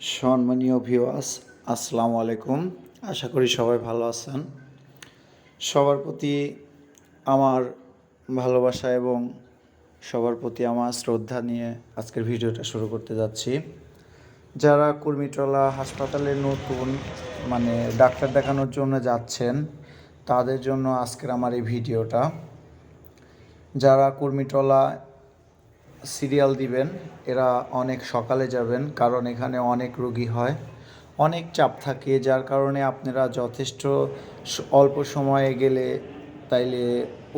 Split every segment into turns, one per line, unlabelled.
সম্মানীয় ভিওয়াস আসসালামু আলাইকুম। আশা করি সবাই ভালো আছেন। সবার প্রতি আমার ভালোবাসা এবং সবার প্রতি আমার শ্রদ্ধা নিয়ে আজকের ভিডিওটা শুরু করতে যাচ্ছি। যারা কুর্মিটলা হাসপাতালে নতুন মানে ডাক্তার দেখানোর জন্য যাচ্ছেন, তাদের জন্য আজকের আমার এই ভিডিওটা। যারা কুর্মিটলা সিরিয়াল দিবেন, এরা অনেক সকালে যাবেন, কারণ এখানে অনেক রোগী হয়, অনেক চাপ থাকে, যার কারণে আপনারা যথেষ্ট অল্প সময়ে গেলে তাইলে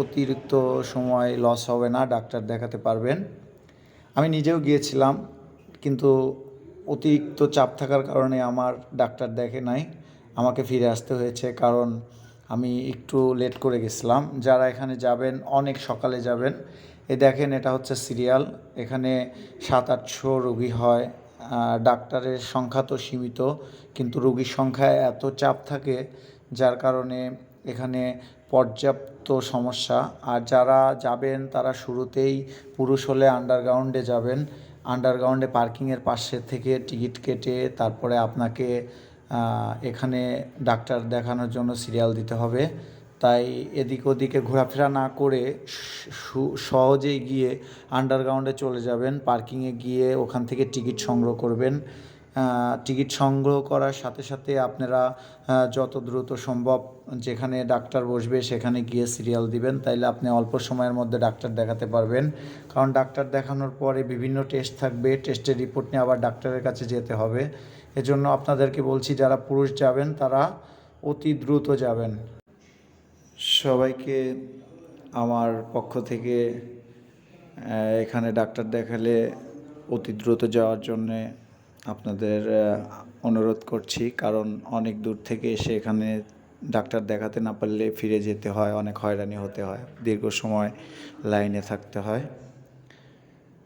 অতিরিক্ত সময় লস হবে না, ডাক্তার দেখাতে পারবেন। আমি নিজেও গিয়েছিলাম, কিন্তু অতিরিক্ত চাপ থাকার কারণে আমার ডাক্তার দেখে নাই, আমাকে ফিরে আসতে হয়েছে, কারণ আমি একটু লেট করে গেছিলাম। যারা এখানে যাবেন, অনেক সকালে যাবেন এ দেখেন এটা হচ্ছে সিরিয়াল। এখানে সাত আটশো রোগী হয়। ডাক্তারের সংখ্যা তো সীমিত, কিন্তু রোগীর সংখ্যা এত চাপ থাকে, যার কারণে এখানে পর্যাপ্ত সমস্যা। আর যারা যাবেন, তারা শুরুতেই পুরুষ হলে আন্ডারগ্রাউন্ডে যাবেন। আন্ডারগ্রাউন্ডে পার্কিংয়ের পাশে থেকে টিকিট কেটে তারপরে আপনাকে এখানে ডাক্তার দেখানোর জন্য সিরিয়াল দিতে হবে। তাই এদিক ওদিকে ঘোরাফেরা না করে সহজেই গিয়ে আন্ডারগ্রাউন্ডে চলে যাবেন পার্কিংয়ে গিয়ে ওখান থেকে টিকিট সংগ্রহ করবেন। টিকিট সংগ্রহ করার সাথে সাথে আপনারা যত দ্রুত সম্ভব যেখানে ডাক্তার বসবে সেখানে গিয়ে সিরিয়াল দিবেন, তাইলে আপনি অল্প সময়ের মধ্যে ডাক্তার দেখাতে পারবেন। কারণ ডাক্তার দেখানোর পরে বিভিন্ন টেস্ট থাকবে টেস্টের রিপোর্ট নিয়ে আবার ডাক্তারের কাছে যেতে হবে। এজন্য আপনাদেরকে বলছি, যারা পুরুষ যাবেন তারা অতি দ্রুত যাবেন। সবাইকে আমার পক্ষ থেকে এখানে ডাক্তার দেখালে অতি দ্রুত যাওয়ার জন্যে আপনাদের অনুরোধ করছি। কারণ অনেক দূর থেকে এসে এখানে ডাক্তার দেখাতে না পারলে ফিরে যেতে হয়, অনেক হয়রানি হতে হয়, দীর্ঘ সময় লাইনে থাকতে হয়।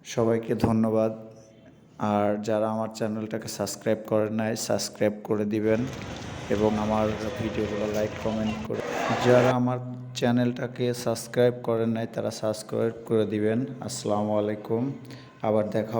সবাইকে ধন্যবাদ। আর যারা আমার চ্যানেলটাকে সাবস্ক্রাইব করেন নাই, সাবস্ক্রাইব করে দিবেন এবং আমার ভিডিওগুলো লাইক কমেন্ট করে যারা আমার চ্যানেলটাকে সাবস্ক্রাইব করেন নাই, তারা সাবস্ক্রাইব করে দিবেন। আসসালামু আলাইকুম। আবার দেখা